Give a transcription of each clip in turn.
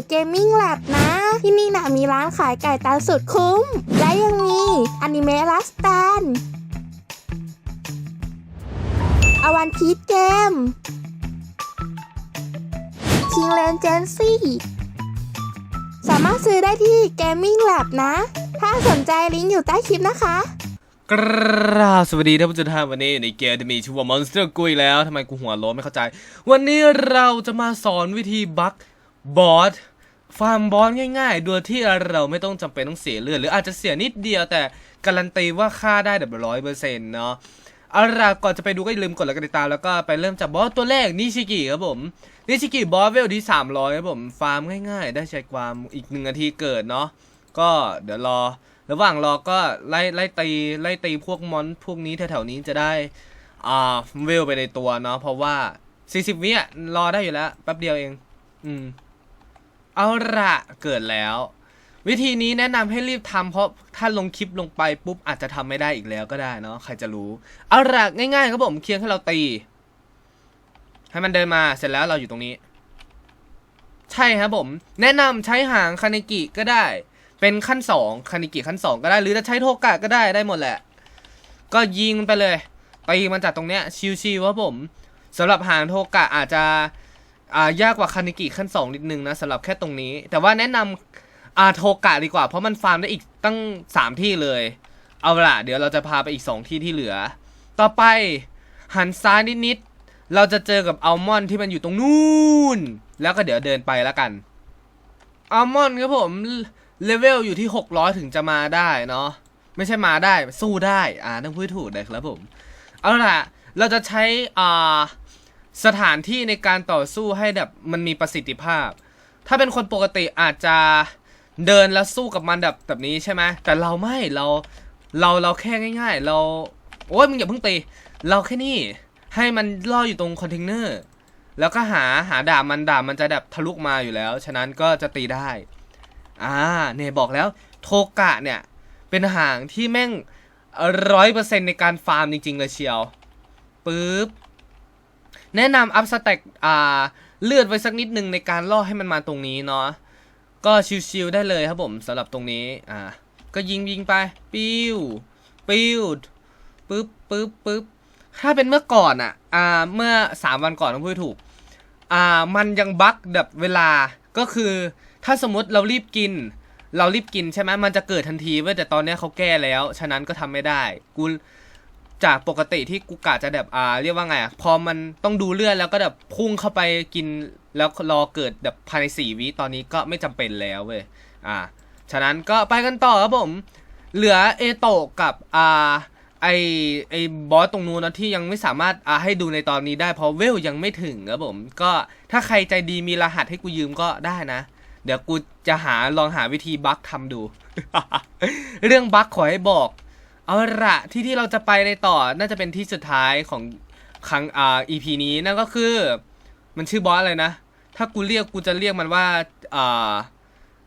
The Gaming Lab นะ ที่นี่นะมีร้านขายไก่ตาสุดคุ้ม และยังมีอนิเมะลัสแตนอวันพีทเกม คิงเลนเจนซี่สามารถซื้อได้ที่ Gaming Lab นะ ถ้าสนใจลิงก์อยู่ใต้คลิปนะคะกราบสวัสดีท่านผู้ชมทุกท่านวันนี้ในเกมจะมีชื่อว่า Monster กุยแล้วทำไมกูหัวโล้นไม่เข้าใจ วันนี้เราจะมาสอนวิธีบัคบอส ฟาร์มบอสง่ายๆ โดยที่เราไม่ต้องจำเป็นต้องเสียเลือดหรืออาจจะเสียนิดเดียวแต่การันตีว่าฆ่าได้แบบร้อยเปอร์เซ็นต์เนาะเอาล่ะก่อนจะไปดูก็อย่าลืมกดไลค์กดติดตามแล้วก็ไปเริ่มจากบอสตัวแรกนิชิกิครับผมนิชิกิบอสเวลที่300ครับผมฟาร์มง่ายๆ ได้ใช้ความอีกหนึ่งนาทีเกิดเนาะก็เดี๋ยวรอ ระหว่างรอก็ไล่ไล่ตีไล่ตีพวกมอนพวกนี้แถวๆนี้จะได้อ่าเวลไปในตัวเนาะเพราะว่า 40วิอะรอได้อยู่แล้วแป๊บเดียวเอง อืม เอาละเกิดแล้ว วิธีนี้แนะนำให้รีบทำเพราะถ้าลงคลิปลงไปปุ๊บอาจจะทำไม่ได้อีกแล้วก็ได้เนาะใครจะรู้ เอาละง่ายๆครับผมเคียงให้เราตี ให้มันเดินมาเสร็จแล้วเราอยู่ตรงนี้ ใช่ครับผม แนะนำใช้หางคาเนกิก็ได้ เป็นขั้นสองคานิกิขั้นสองก็ได้หรือจะใช้โทกะก็ได้ได้หมดแหละ ก็ยิงมันไปเลยตีมันจากตรงเนี้ยชิวๆว่าผมสำหรับหางโทกะอาจจะ อ่ายากกว่าคานิกิขั้นสองนิดนึงนะสำหรับแค่ตรงนี้ แต่ว่าแนะนำอาโทกะดีกว่า เพราะมันฟาร์มได้อีกตั้งสามที่เลย เอาละเดี๋ยวเราจะพาไปอีกสองที่ที่เหลือ ต่อไปหันซ้ายนิดๆเราจะเจอกับอัลมอนด์ที่มันอยู่ตรงนู้นแล้วก็เดี๋ยวเดินไปแล้วกันอัลมอนด์ครับผมเลเวลอยู่ที่ 600 ถึงจะมาได้เนาะไม่ใช่มาได้สู้ได้อ่าต้องพูดถูกเลยครับผม เอาล่ะ เราจะใช้อ่า สถานที่ในการต่อสู้ให้แบบมันมีประสิทธิภาพ ถ้าเป็นคนปกติอาจจะเดินแล้วสู้กับมันแบบแบบนี้ใช่ไหมแต่เราไม่เราเราเราแค่ง่าย ๆ เราโอ้ยมึงอย่าเพิ่งตีเราแค่นี้ให้มันล่ออยู่ตรงคอนเทนเนอร์แล้วก็หาหาดาบมันดาบมันจะแบบทะลุมาอยู่แล้ว ฉะนั้นก็จะตีได้อ่าเนี่ยบอกแล้วโทกะเนี่ยเป็นหางที่แม่งร้อยเปอร์เซ็นในการฟาร์มจริงๆเลยเชียวปึ๊บ แนะนำอัพสเต็กอ่าเลือดไว้สักนิดนึงในการล่อให้มันมาตรงนี้เนาะก็ชิวๆได้เลยครับผมสำหรับตรงนี้อ่าก็ยิงยิงไป ปิ้ว ปิ้วปึ๊บปึ๊บปึ๊บถ้าเป็นเมื่อก่อนอะอ่าเมื่อสามวันก่อนต้องพูดถูกอ่ามันยังบั๊กแบบเวลาก็คือถ้าสมมติเรารีบกิน เรารีบกินใช่ไหมมันจะเกิดทันทีเว้ยแต่ตอนนี้เขาแก้แล้ว ฉะนั้นก็ทำไม่ได้กู จากปกติที่กูกะจะแบบอ่าเรียกว่าไงอะพอมันต้องดูเลือดแล้วก็แบบพุ่งเข้าไปกินแล้วรอเกิดแบบภายในสี่วิตอนนี้ก็ไม่จำเป็นแล้วเว้ยอ่าฉะนั้นก็ไปกันต่อครับผม เหลือเอโตะกับอ่าไอไอบอสตรงนู้นนะที่ยังไม่สามารถอ่าให้ดูในตอนนี้ได้เพราะเวลยังไม่ถึงครับผมก็ถ้าใครใจดีมีรหัสให้กูยืมก็ได้นะ เดี๋ยวกูจะหาลองหาวิธีบั๊กทำดู เรื่องบั๊กขอให้บอก เอาละที่ที่เราจะไปในต่อน่าจะเป็นที่สุดท้ายของครั้งอ่า EP นี้นั่นก็คือ มันชื่อบอสอะไรนะ ถ้ากูเรียกกูจะเรียกมันว่าอ่า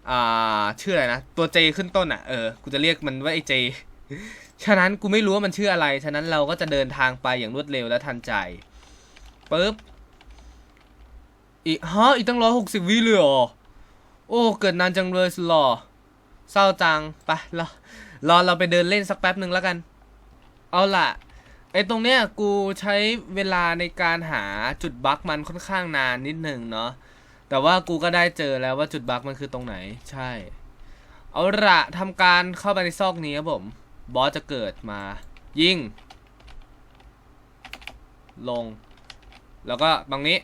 อ่าชื่ออะไรนะ ตัวเจขึ้นต้นอะเออกูจะเรียกมันว่าไอเจฉะนั้นกูไม่รู้ว่ามันชื่ออะไร ฉะนั้นเราก็จะเดินทางไปอย่างรวดเร็วและทันใจปึ๊บอีกฮะอีกตั้งร้อยหกสิบวิเลยเหรอโอ้ เกิดนานจังเลยสุดหล่อ เศร้าจังไปรอรอเราไปเดินเล่นสักแป๊บหนึ่งแล้วกัน เอาล่ะไอ้ตรงเนี้ยกูใช้เวลาในการหาจุดบั๊กมันค่อนข้างนานนิดหนึ่งเนาะแต่ว่ากูก็ได้เจอแล้วว่าจุดบั๊กมันคือตรงไหนใช่ เอาละทำการเข้าไปในซอกนี้ครับผม บอสจะเกิดมา ยิง ลง แล้วก็ตรงนี้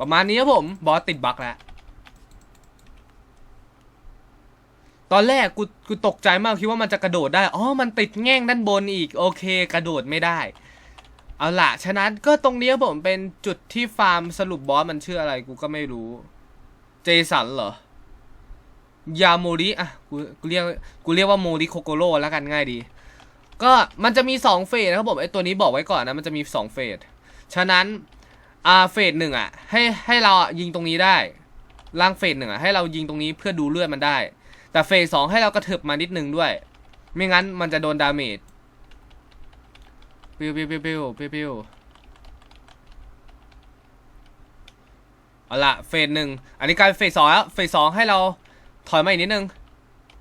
ประมาณนี้ครับผม บอสติดบั๊กแล้ว ตอนแรกกูกูตกใจมากคิดว่ามันจะกระโดดได้ อ๋อ มันติดแง่งด้านบนอีก โอเค กระโดดไม่ได้ เอาล่ะ ฉะนั้นก็ตรงนี้ผมเป็นจุดที่ฟาร์มสรุปบอสมันชื่ออะไรกูก็ไม่รู้ เจสันเหรอ ยาโมริอะ กูกูเรียกกูเรียกว่าโมริโคโกโร่แล้วกันง่ายดี ก็มันจะมีสองเฟสนะครับผมไอตัวนี้บอกไว้ก่อนนะมันจะมีสองเฟส ฉะนั้นอ่าเฟสหนึ่งอะให้ให้เราอะยิงตรงนี้ได้ล่างเฟสหนึ่งอะให้เรายิงตรงนี้เพื่อดูเลือดมันได้ แต่เฟสสองให้เรากระเถิบมานิดนึงด้วย ไม่งั้นมันจะโดนดาเมจปิวปิวปิวปิวปิวปิวเอาละเฟสหนึ่งอันนี้กลายเป็นเฟสสองแล้วเฟสสองให้เราถอยมาอีกนิดนึง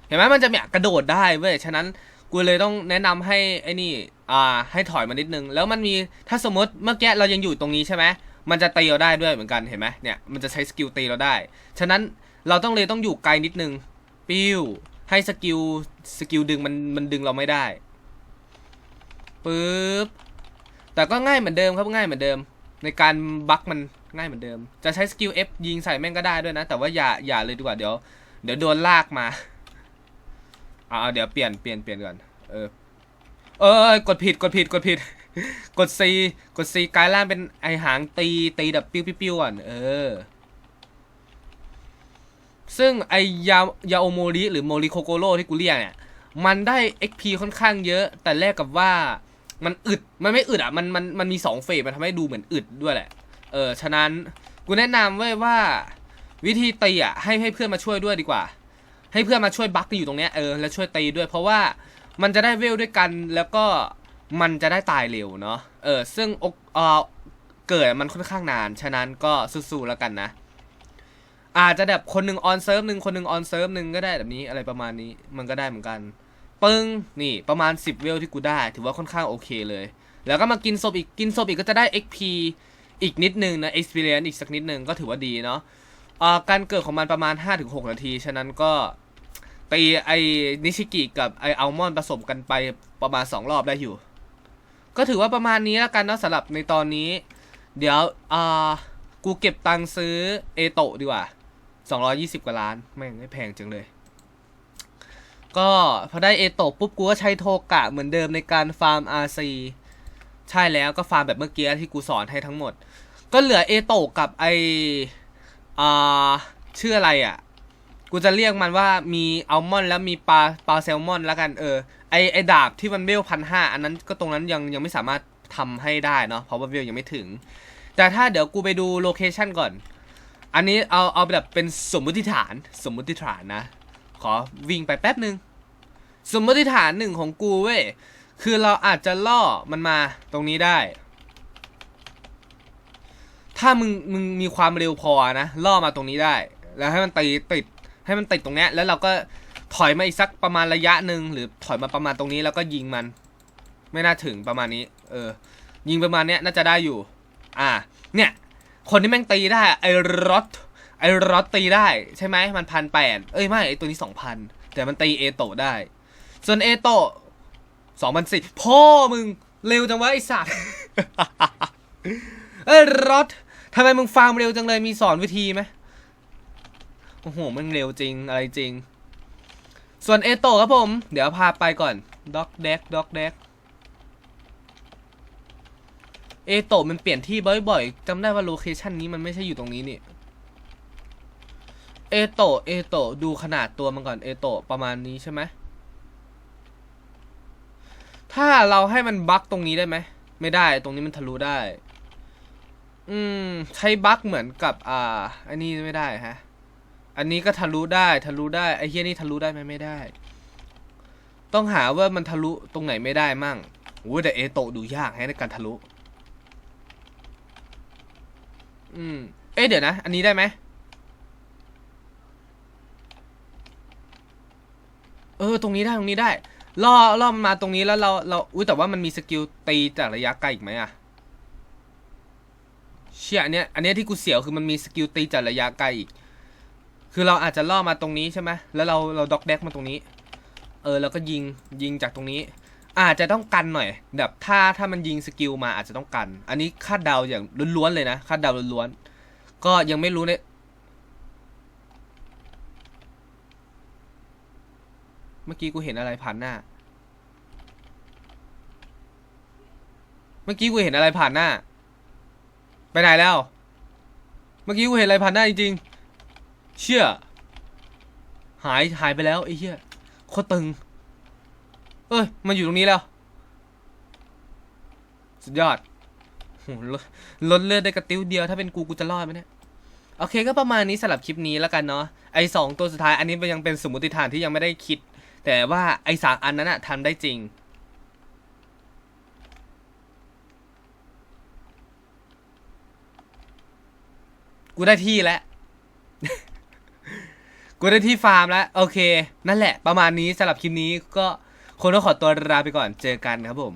เห็นไหมมันจะมีกระโดดได้เว้ยฉะนั้นกูเลยต้องแนะนำให้ไอ้นี่อ่าให้ถอยมานิดนึง แล้วมันมีถ้าสมมติเมื่อกี้เรายังอยู่ตรงนี้ใช่ไหมมันจะตีเราได้ด้วยเหมือนกันเห็นไหมเนี่ยมันจะใช้สกิลตีเราได้ ฉะนั้นเราต้องเลยต้องอยู่ไกลนิดนึง ปิ้ว ให้สกิล สกิลดึงมันมันดึงเราไม่ได้ปึ๊บ แต่ก็ง่ายเหมือนเดิมครับง่ายเหมือนเดิม ในการบั๊กมันง่ายเหมือนเดิม จะใช้สกิล F ยิงใส่แม่งก็ได้ด้วยนะ แต่ว่าอย่าอย่าเลยดีกว่าเดี๋ยว เดี๋ยวโดนลากมาเอาเอาเดี๋ยวเปลี่ยนเปลี่ยนเปลี่ยนก่อน เออ เออกดผิดกดผิดกดผิด กด C กด C กลายร่างเป็นไอหางตีตีแบบปิ้วปิ้วปิ้วก่อน เออ ซึ่งไอยายาโอโมริหรือโมริโคโกโร่ที่กูเรียกเนี่ย มันได้ XP ค่อนข้างเยอะ แต่แลกกับว่ามันอึด มันไม่อึดอะ มันมันมันมีสองเฟสมันทำให้ดูเหมือนอึดด้วยแหละ เออ ฉะนั้นกูแนะนำไว้ว่า วิธีตีอะให้ให้เพื่อนมาช่วยด้วยดีกว่า ให้เพื่อนมาช่วยบักอยู่ตรงเนี้ยเออแล้วช่วยตีด้วย เพราะว่ามันจะได้เวลด้วยกันแล้วก็มันจะได้ตายเร็วเนาะ เออ ซึ่งอกเออเกิดมันค่อนข้างนาน ฉะนั้นก็สู้ๆแล้วกันนะ อาจจะแบบคนหนึ่งออนเซิร์ฟหนึ่งคนหนึ่งออนเซิร์ฟหนึ่งก็ได้แบบนี้อะไรประมาณนี้มันก็ได้เหมือนกัน ปึ้งนี่ประมาณ 10 เวลที่กูได้ ถือว่าค่อนข้างโอเคเลย แล้วก็มากินศพอีกกินศพอีกก็จะได้ XP อีกนิดนึงนะ experience อีกสักนิดนึงก็ถือว่าดีเนาะการเกิดของมันประมาณ 5-6 นาที ฉะนั้นก็ตีไอ้นิชิกิกับไอ้อัลมอนผสมกันไปประมาณ 2 รอบได้อยู่ ก็ถือว่าประมาณนี้แล้วกันเนาะสำหรับในตอนนี้ เดี๋ยวอ่ากูเก็บตังค์ซื้อเอโตะดีกว่า 220 กว่าล้าน แม่งไม่แพงจังเลย ก็พอได้เอโตะปุ๊บกูก็ใช้โทกะเหมือนเดิมในการฟาร์ม RC ใช่แล้วก็ฟาร์มแบบเมื่อกี้ที่กูสอนให้ทั้งหมด ก็เหลือเอโตะกับไออ่าชื่ออะไรอะ กูจะเรียกมันว่ามีอัลมอนด์แล้วมีปลาปลาแซลมอนแล้วกันเออไอไอดาบที่มันเวลพันห้าอันนั้นก็ตรงนั้นยังยังไม่สามารถทำให้ได้เนาะเพราะว่าเวลยังไม่ถึง แต่ถ้าเดี๋ยวกูไปดูโลเคชันก่อน อันนี้เอาเอาแบบเป็นสมมติฐาน สมมติฐานนะ ขอวิ่งไปแป๊บหนึ่งสมมติฐานหนึ่งของกูเว้ย คือเราอาจจะล่อมันมาตรงนี้ได้ ถ้ามึงมึงมีความเร็วพอนะ ล่อมาตรงนี้ได้ แล้วให้มันตีติด ให้มันติดตรงเนี้ย แล้วเราก็ถอยมาอีกสักประมาณระยะหนึ่งหรือถอยมาประมาณตรงนี้แล้วก็ยิงมัน ไม่น่าถึงประมาณนี้ เออ ยิงประมาณเนี้ยน่าจะได้อยู่ อ่า เนี่ย คนที่แม่งตีได้ไอ้รถไอ้รถตีได้ใช่ไหมมันพันแปดเอ้ยไม่ไอ้ตัวนี้สองพันแต่มันตีเอโตได้ ส่วนเอโตสองพันสี่พ่อมึงเร็วจังวะไอสัตว์เอ้ยรถทำไมมึงฟาร์มเร็วจังเลยมีสอนวิธีไหมโอ้โหมันเร็วจริงอะไรจริง ส่วนเอโตครับผม เดี๋ยวพาไปก่อนด็อกเด็กด็อกเด็ก เอโตะมันเปลี่ยนที่บ่อยๆจำได้ว่าโลเคชันนี้มันไม่ใช่อยู่ตรงนี้นี่ เอโตะเอโตะดูขนาดตัวมันก่อนเอโตะประมาณนี้ใช่ไหม ถ้าเราให้มันบั๊กตรงนี้ได้ไหม ไม่ได้ตรงนี้มันทะลุได้ อืม ใช้บั๊กเหมือนกับ อ่า อันนี้ไม่ได้ฮะ อันนี้ก็ทะลุได้ทะลุได้ไอ้เฮียนี่ทะลุได้ไหมไม่ได้ ต้องหาว่ามันทะลุตรงไหนไม่ได้มั่งโอ้แต่เอโตะดูยากให้ในการทะลุ อืม เอ๊ะเดี๋ยวนะ อันนี้ได้ไหม เออ ตรงนี้ได้ ตรงนี้ได้ ล่อ ล่อมันมาตรงนี้แล้วเรา เรา อุ้ยแต่ว่ามันมีสกิลตีจากระยะไกลอีกไหมอะเชี่ยอันเนี้ย อันเนี้ยที่กูเสียวคือมันมีสกิลตีจากระยะไกลอีก คือเราอาจจะล่อมาตรงนี้ใช่ไหมแล้วเรา เราด็อกแดกมาตรงนี้ เออ แล้วก็ยิง ยิงจากตรงนี้ อาจจะต้องกันหน่อย แบบถ้าถ้ามันยิงสกิลมาอาจจะต้องกัน อันนี้คาดเดาอย่างล้วนๆเลยนะคาดเดาล้วนๆก็ยังไม่รู้เนี่ยเมื่อกี้กูเห็นอะไรผ่านหน้า เมื่อกี้กูเห็นอะไรผ่านหน้า ไปไหนแล้ว เมื่อกี้กูเห็นอะไรผ่านหน้าจริงๆ เชี่ยหายหายไปแล้วไอ้เหี้ยโคตรตึง เอ้ยมันอยู่ตรงนี้แล้ว สุดยอดหลดเลือดได้กระติ้วเดียวถ้าเป็นกูกูจะรอดไหมเนี่ยโอเคก็ประมาณนี้สำหรับคลิปนี้แล้วกันเนาะไอสองตัวสุดท้ายอันนี้มันยังเป็นสมมติฐานที่ยังไม่ได้คิด แต่ว่าไอสามอันนั้นอะทำได้จริงกูได้ที่แล้ว กูได้ที่ฟาร์มแล้ว โอเค นั่นแหละ ประมาณนี้สำหรับคลิปนี้ก็ คงต้องขอตัวลาไปก่อนเจอกันครับผม